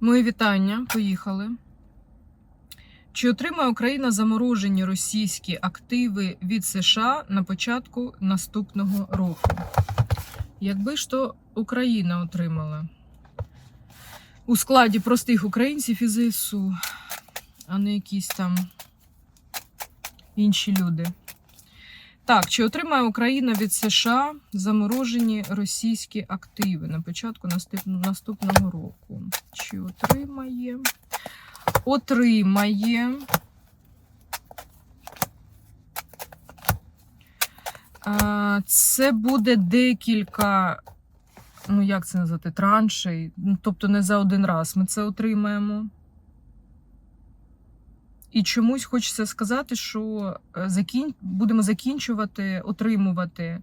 Мої вітання. Поїхали. Чи отримає Україна заморожені російські активи від США на початку наступного року? Якби ж то Україна отримала у складі простих українців і ЗСУ, а не якісь там інші люди. Так, чи отримає Україна від США заморожені російські активи на початку наступ- наступного року? Чи отримає? Отримає. Це буде декілька, ну як це назвати, траншей. Ну, тобто не за один раз ми це отримаємо. І чомусь хочеться сказати, що е, закін... будемо закінчувати отримувати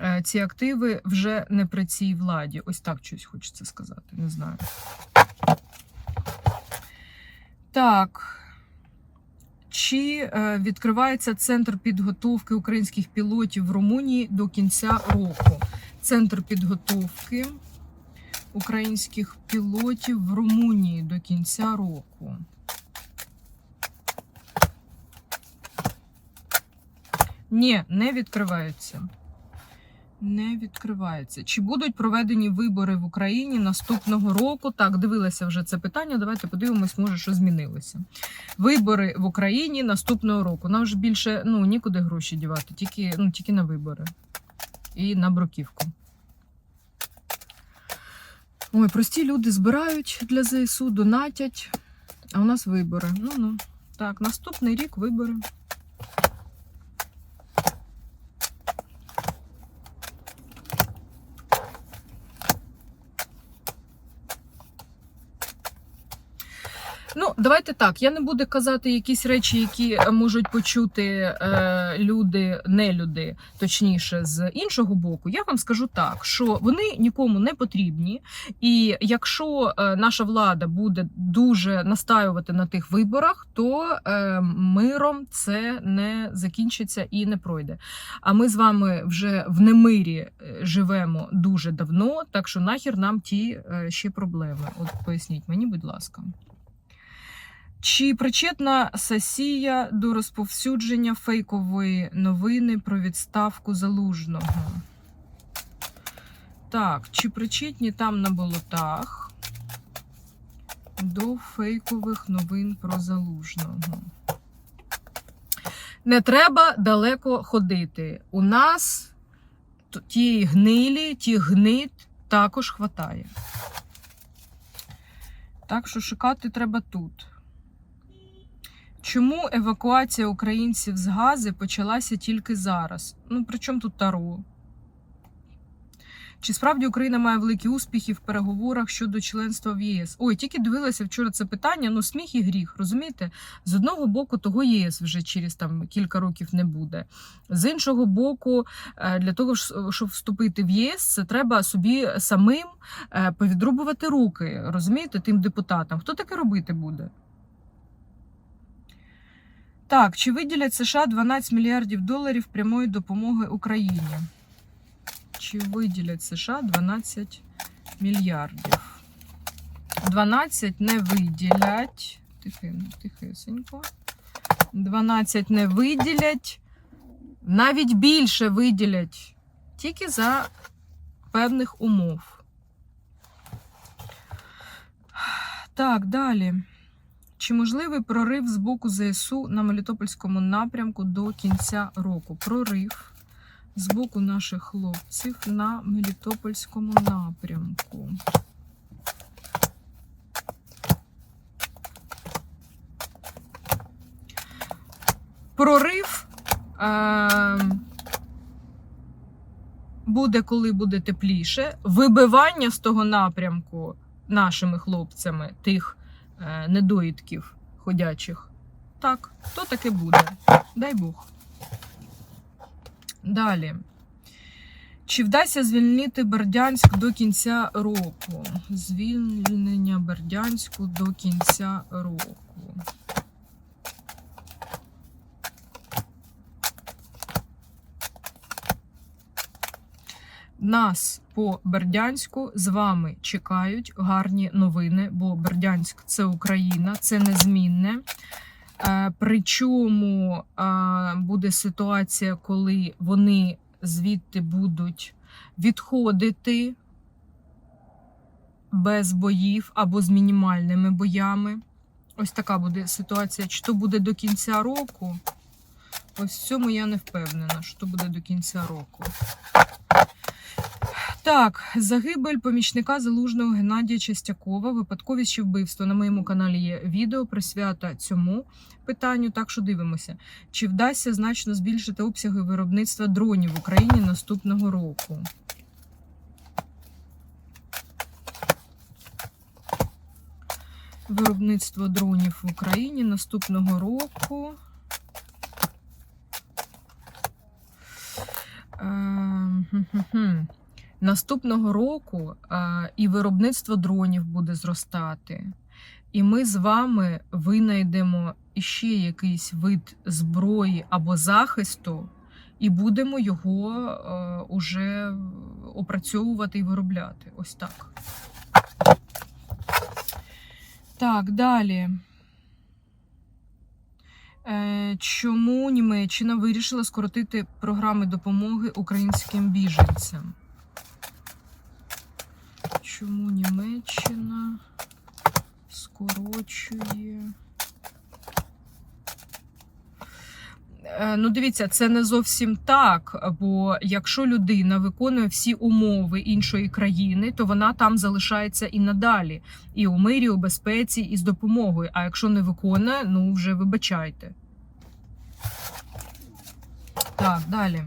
е, ці активи вже не при цій владі. Ось так щось хочеться сказати, не знаю. Так. Чи е, відкривається центр підготовки українських пілотів в Румунії до кінця року? Центр підготовки українських пілотів в Румунії до кінця року. Ні, не відкривається. Не відкривається. Чи будуть проведені вибори в Україні наступного року? Так, дивилася вже це питання. Давайте подивимось, може, що змінилося. Вибори в Україні наступного року. Нам ж більше ну, нікуди гроші дівати, тільки, ну, тільки на вибори і на бруківку. Ой, прості люди збирають для ЗСУ, донатять, а у нас вибори. Ну ну. Так, наступний рік вибори. Ну, давайте так. Я не буду казати якісь речі, які можуть почути е, люди, не люди, точніше, з іншого боку. Я вам скажу так, що вони нікому не потрібні, і якщо е, наша влада буде дуже настаювати на тих виборах, то е, миром це не закінчиться і не пройде. А ми з вами вже в немирі е, живемо дуже давно, так що нахер нам ті е, ще проблеми. От поясніть мені, будь ласка. Чи причетна Сасія до розповсюдження фейкової новини про відставку залужного? Так, чи причетні там на болотах до фейкових новин про залужного? Не треба далеко ходити. У нас ті гнилі, ті гнит також хватає. Так що шукати треба тут. Чому евакуація українців з Гази почалася тільки зараз? Ну, при чому тут Таро? Чи справді Україна має великі успіхи в переговорах щодо членства в ЄС? Ой, тільки дивилася вчора це питання, ну сміх і гріх, розумієте? З одного боку, того єС вже через там кілька років не буде. З іншого боку, е, для того, щоб вступити в ЄС, це треба собі самим е, повідрубувати руки, розумієте, тим депутатам. Хто таке робити буде? Так, чи виділять США 12 мільярдів доларів прямої допомоги Україні? Чи виділять США 12 мільярдів? 12 не виділять. Тихесенько. 12 не виділять. Навіть більше виділять. Тільки за певних умов. Так, далі. Чи можливий прорив з боку ЗСУ на Мелітопольському напрямку до кінця року? Прорив з боку наших хлопців на Мелітопольському напрямку. Прорив е- буде, коли буде тепліше. Вибивання з того напрямку нашими хлопцями тих недоїдків ходячих. Так, то таке буде. Дай Бог. Далі. Чи вдасться звільнити Бердянськ до кінця року? Звільнення Бердянську до кінця року. Нас по Бердянську з вами чекають гарні новини, бо Бердянськ це Україна, це незмінне. Е, Причому е, буде ситуація, коли вони звідти будуть відходити без боїв або з мінімальними боями. Ось така буде ситуація. Чи то буде до кінця року? Ось в цьому я не впевнена, що буде до кінця року. Так, загибель помічника залужного Геннадія Частякова, випадковість чи вбивство. На моєму каналі є відео присвята цьому питанню. Так що дивимося, чи вдасться значно збільшити обсяги виробництва дронів в Україні наступного року. Виробництво дронів в Україні наступного року. Хм-хм-хм. Наступного року і виробництво дронів буде зростати. І ми з вами винайдемо іще якийсь вид зброї або захисту, і будемо його е, уже опрацьовувати і виробляти. Ось так. Так, далі. Е, Чому Німеччина вирішила скоротити програми допомоги українським біженцям? Чому Німеччина скорочує? Е, Ну, дивіться, це не зовсім так. Бо якщо людина виконує всі умови іншої країни, то вона там залишається і надалі, і у мирі, у безпеці, і з допомогою. А якщо не виконує, ну вже вибачайте. Так, далі.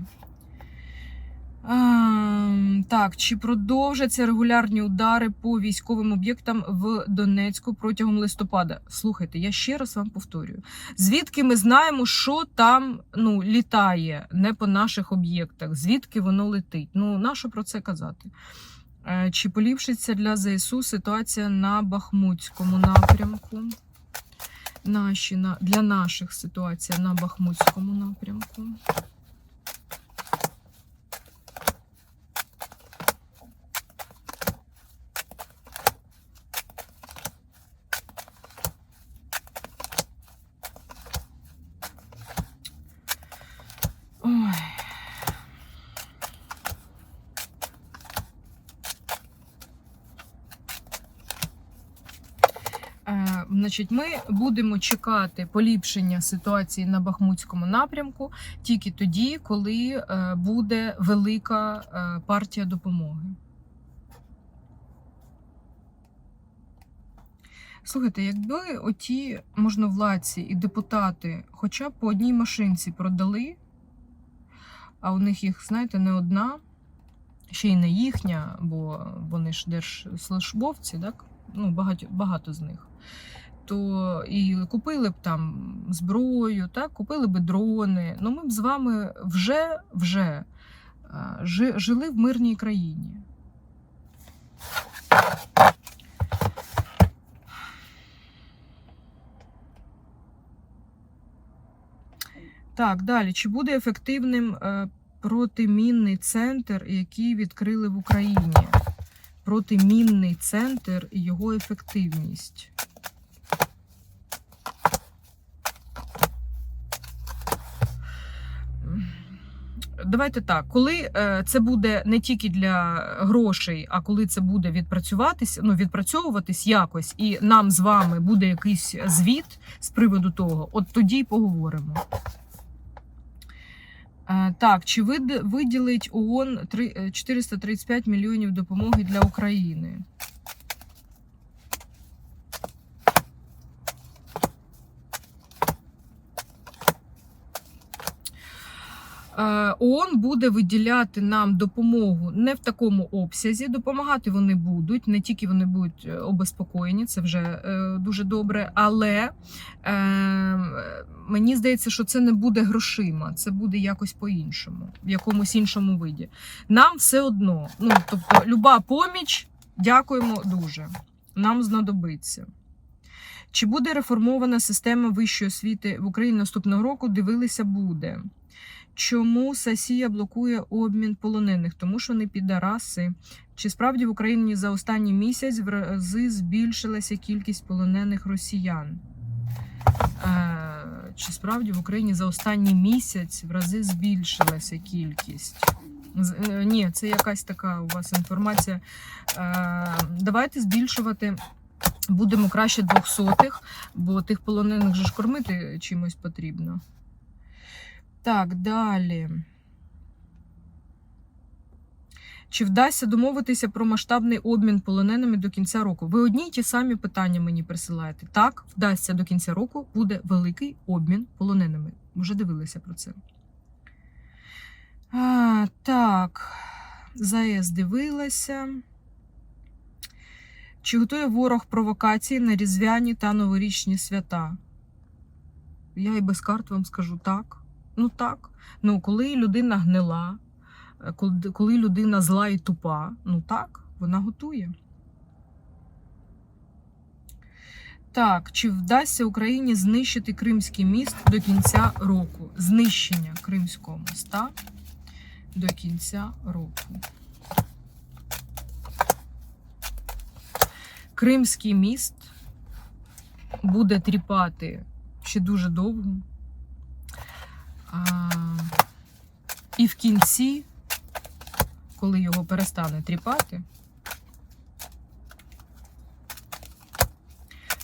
А, так, чи продовжаться регулярні удари по військовим об'єктам в Донецьку протягом листопада? Слухайте, я ще раз вам повторюю. Звідки ми знаємо, що там ну, літає не по наших об'єктах, звідки воно летить? Ну, нащо про це казати? Е, Чи поліпшиться для ЗСУ ситуація на Бахмутському напрямку? Наші, на, для наших ситуація на Бахмутському напрямку. Значить, ми будемо чекати поліпшення ситуації на Бахмутському напрямку тільки тоді, коли е, буде велика е, партія допомоги. Слухайте, якби оті можновладці і депутати хоча б по одній машинці продали, а у них їх, знаєте, не одна, ще й не їхня, бо вони ж держслужбовці, так? Ну, багато, багато з них. То і купили б там зброю, так, купили б дрони. Ну, ми б з вами вже, вже жили в мирній країні. Так, далі. Чи буде ефективним е, протимінний центр, який відкрили в Україні? Протимінний центр і його ефективність. Давайте так, коли е, це буде не тільки для грошей, а коли це буде відпрацюватися, ну відпрацьовуватись якось, і нам з вами буде якийсь звіт з приводу того, от тоді й поговоримо. Е, Так, чи вид- виділить ООН три- е, 435 мільйонів допомоги для України? ООН буде виділяти нам допомогу не в такому обсязі. Допомагати вони будуть, не тільки вони будуть е, обезпокоєні, це вже е, дуже добре. Але е, мені здається, що це не буде грошима, це буде якось по-іншому, в якомусь іншому виді. Нам все одно. Ну тобто, люба поміч, дякуємо дуже. Нам знадобиться. Чи буде реформована система вищої освіти в Україні наступного року? Дивилися, буде. Чому Сасія блокує обмін полонених? Тому що вони підараси. Чи справді в Україні за останній місяць в рази збільшилася кількість полонених росіян? Е, чи справді в Україні за останній місяць в рази збільшилася кількість? Е, Ні, це якась така у вас інформація. Е, Давайте збільшувати. Будемо краще двохсотих, бо тих полонених же ж кормити чимось потрібно. Так, далі. Чи вдасться домовитися про масштабний обмін полоненими до кінця року? Ви одні й ті самі питання мені присилаєте. Так, вдасться до кінця року буде великий обмін полоненими. Вже дивилися про це. А, так, ЗАЕС дивилася. Чи готує ворог провокації на різдвяні та новорічні свята? Я і без карт вам скажу так. Ну так. Ну, коли людина гнила, е, коли, людина зла і тупа, ну так, вона готує. Так, чи вдасться Україні знищити Кримський міст до кінця року? Знищення Кримського моста до кінця року. Кримський міст буде тріпати ще дуже довго. І в кінці, коли його перестане тріпати,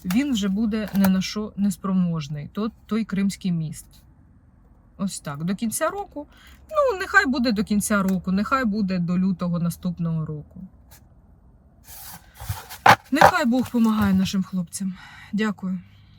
він вже буде не на що неспроможний, то, той Кримський міст. Ось так. До кінця року. Ну, нехай буде до кінця року, нехай буде до лютого наступного року. Нехай Бог допомагає нашим хлопцям. Дякую.